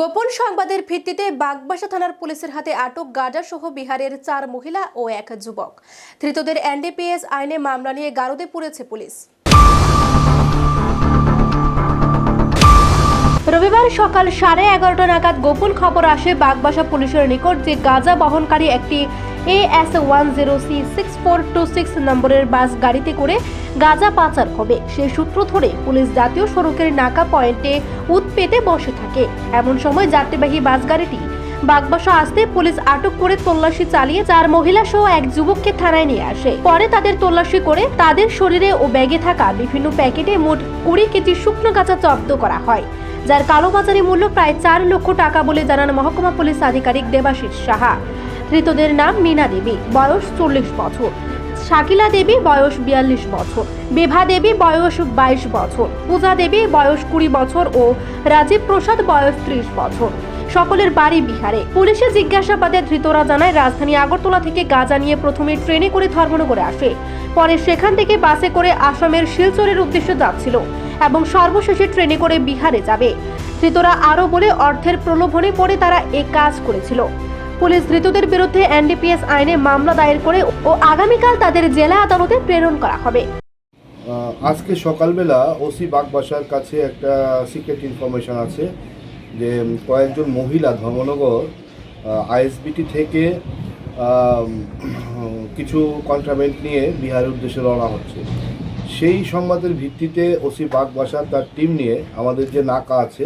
গোপন সংবাদের ভিত্তিতে বাগবাসা থানার পুলিশের হাতে আটক গাজা সহ বিহারের চার মহিলা ও এক যুবক। ধৃতদের এনডিপিএস আইনে মামলা নিয়ে গারদে পুড়েছে পুলিশ। রবিবার সকাল সাড়ে এগারোটা নাগাদ গোপন খবর আসে বাগবাসা পুলিশের নিকট যে গাজা বহনকারী একটি A S one zero C six four two six নম্বরের বাস গাড়িতে করে গাঁজা পাচার হবে। সেই সূত্র ধরে পুলিশ জাতীয় সড়কের নাকা পয়েন্টে উৎ পেতে বসে থাকে। এমন সময় যাত্রীবাহী বাস গাড়িটি বাগবাসা আসতে পুলিশ আটক করে তল্লাশি চালিয়ে চার মহিলা সহ এক যুবককে থানায় নিয়ে আসে। পরে তাদের তল্লাশি করে তাদের শরীরে ও ব্যাগে থাকা বিভিন্ন প্যাকেটে মোট কুড়ি কেজি শুকনো গাঁজা জব্দ করা হয়, যার কালোবাজারি মূল্য প্রায় চার লক্ষ টাকা বলে জানান মহকুমা পুলিশ আধিকারিক দেবাশিস সাহা। ধৃতদের নাম মীনা দেবী, বয়স চল্লিশ বছর। শাকিলা দেবী, বয়স বিয়াল্লিশ বছর। বিভা দেবী, বয়স বাইশ বছর। পূজা দেবী, বয়স কুড়ি বছর ও রাজীব প্রসাদ, বয়স ত্রিশ বছর। সকলের বাড়ি বিহারে। পুলিশের জিজ্ঞাসাবাদে ধৃতরা জানায়, রাজধানী আগরতলা থেকে গাঁজা নিয়ে প্রথমে ট্রেনে করে ধর্মনগরে আসে। পরে সেখান থেকে বাসে করে আসামের শিলচরের উদ্দেশ্যে যাচ্ছিল এবং সর্বশেষে ট্রেনে করে বিহারে যাবে। ধৃতরা আরও বলে, অর্থের প্রলোভনে পড়ে তারা এ কাজ করেছিল। পুলিশ ধৃতদের বিরুদ্ধে এনডিপিএস আইনে মামলা দায়ের করে ও আগামীকাল তাদের জেলা আদালতে প্রেরণ করা হবে। আজকে সকালবেলা ওসি বাগবাসার কাছে একটা সিক্রেট ইনফরমেশন আছে যে কয়েকজন মহিলা ধর্মনগর আইএসবিটি থেকে কিছু কন্ট্রামেন্ট নিয়ে বিহারের উদ্দেশ্যে রওনা হচ্ছে। সেই সংবাদের ভিত্তিতে ওসি বাগবাসার তার টিম নিয়ে আমাদের যে নাকা আছে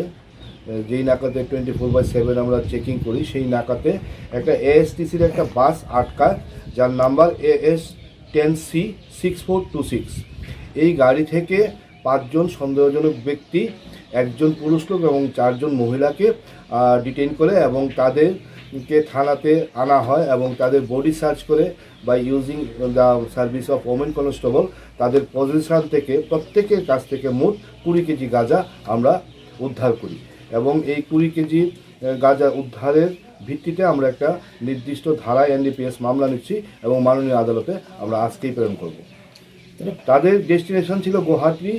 যেই নাকাতে টোয়েন্টি ফোর বাই সেভেন আমরা চেকিং করি, সেই নাকাতে একটা এএসটিসির একটা বাস আটকা, যার number A S ten C six four two six এই গাড়ি থেকে পাঁচজন সন্দেহজনক ব্যক্তি, একজন পুরুষ লোক এবং চারজন মহিলাকে ডিটেইন করে এবং তাদেরকে থানাতে আনা হয় এবং তাদের বডি সার্চ করে বা using the service of women constable তাদের পজিশন থেকে প্রত্যেকের কাছ থেকে মোট কুড়ি কেজি গাঁজা আমরা উদ্ধার করি। এবং এই কুড়ি কেজি গাঁজা উদ্ধারের ভিত্তিতে আমরা একটা নির্দিষ্ট ধারায় এনডিপিএস মামলা নিচ্ছি এবং মাননীয় আদালতে আমরা আজকেই প্রেরণ করব। তাদের ডেস্টিনেশন ছিল গুয়াহাটি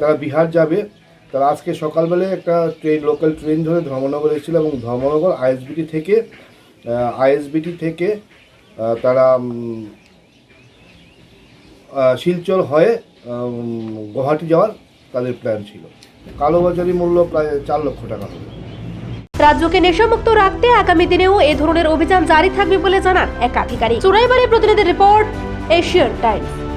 তারা বিহার যাবে। তারা আজকে সকালবেলায় একটা ট্রেন, লোকাল ট্রেন ধরে ধর্মনগর এসেছিল এবং ধর্মনগর আইএসবিটি থেকে আইএসবিটি থেকে তারা শিলচর হয়ে গুয়াহাটি যাওয়ার তাদের প্ল্যান ছিল। কালোবাজারি মূল্য প্রায় চার লক্ষ টাকা হবে। রাজ্যকে নেশামুক্ত রাখতে আগামী দিনেও এ ধরনের অভিযান জারি থাকবে বলে জানান এক আধিকারিক। চোরাইবাড়ি প্রতিনিধি রিপোর্ট, এশিয়ান টাইমস।